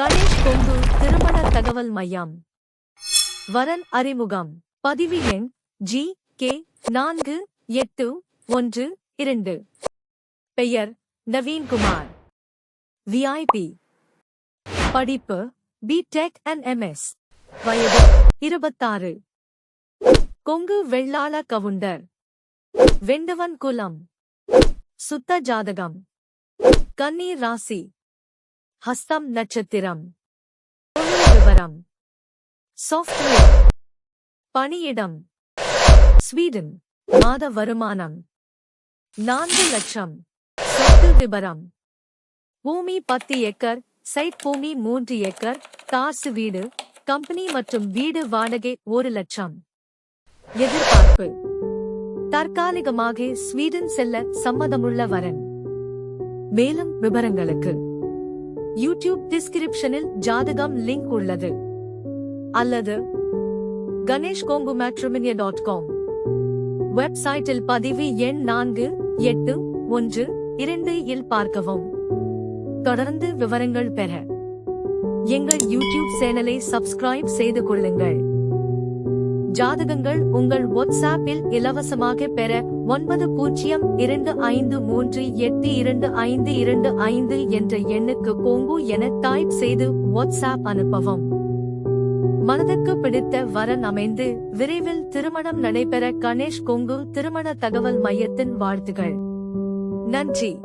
கணேஷ் கொங்கு திருமண தகவல் மையம். வரன் அறிமுகம். பதிவு எண் ஜி கே நான்கு எட்டு ஒன்று இரண்டு. பெயர் நவீன்குமார். விஐபி படிப்பு பி டெக் அண்ட் எம்எஸ் வயது இருபத்தாறு. கொங்கு வெள்ளாள கவுண்டர். வெண்டவன் குலம் சுத்த ஜாதகம். கன்னி ராசி. ஹஸ்தம் நட்சத்திரம். விவரம். சாஃப்ட்வேர் பணியிடம். ஸ்வீடன் மாத வருமானம். நான்கு லட்சம். சொத்து விபரம். பூமி பத்து ஏக்கர் சைட் பூமி மூன்று ஏக்கர் காசு வீடு கம்பெனி மற்றும் வீடு வாடகை ஒரு லட்சம். எதிர்பார்ப்பு. தற்காலிகமாக ஸ்வீடன் செல்ல சம்மதமுள்ள வரன். மேலும் விவரங்களுக்கு. யூடியூப் டிஸ்கிரிப்ஷனில் ஜாதகம் லிங்க் உள்ளது. அல்லது Ganesh Kongu matrimony dot com வெப்சைட்டில் பதிவு எண் நான்கு எட்டு ஒன்று இரண்டு இல் பார்க்கவும். தொடர்ந்து விவரங்கள் பெற. எங்கள் யூடியூப் சேனலை சப்ஸ்கிரைப் செய்து கொள்ளுங்கள். ஜாதகங்கள் உங்கள் வாட்ஸ்ஆப்பில் இலவசமாக பெற ஒன்பது பூஜ்ஜியம் இரண்டு ஐந்து மூன்று எட்டு இரண்டு ஐந்து இரண்டு ஐந்து என்ற எண்ணுக்கு கோங்கு என டைப் செய்து வாட்ஸ்ஆப் அனுப்பவும். மனதுக்கு பிடித்த வரன் அமைந்து விரைவில் திருமணம் நடைபெற கணேஷ் கொங்கு திருமண தகவல் மையத்தின் வாழ்த்துகள். நன்றி.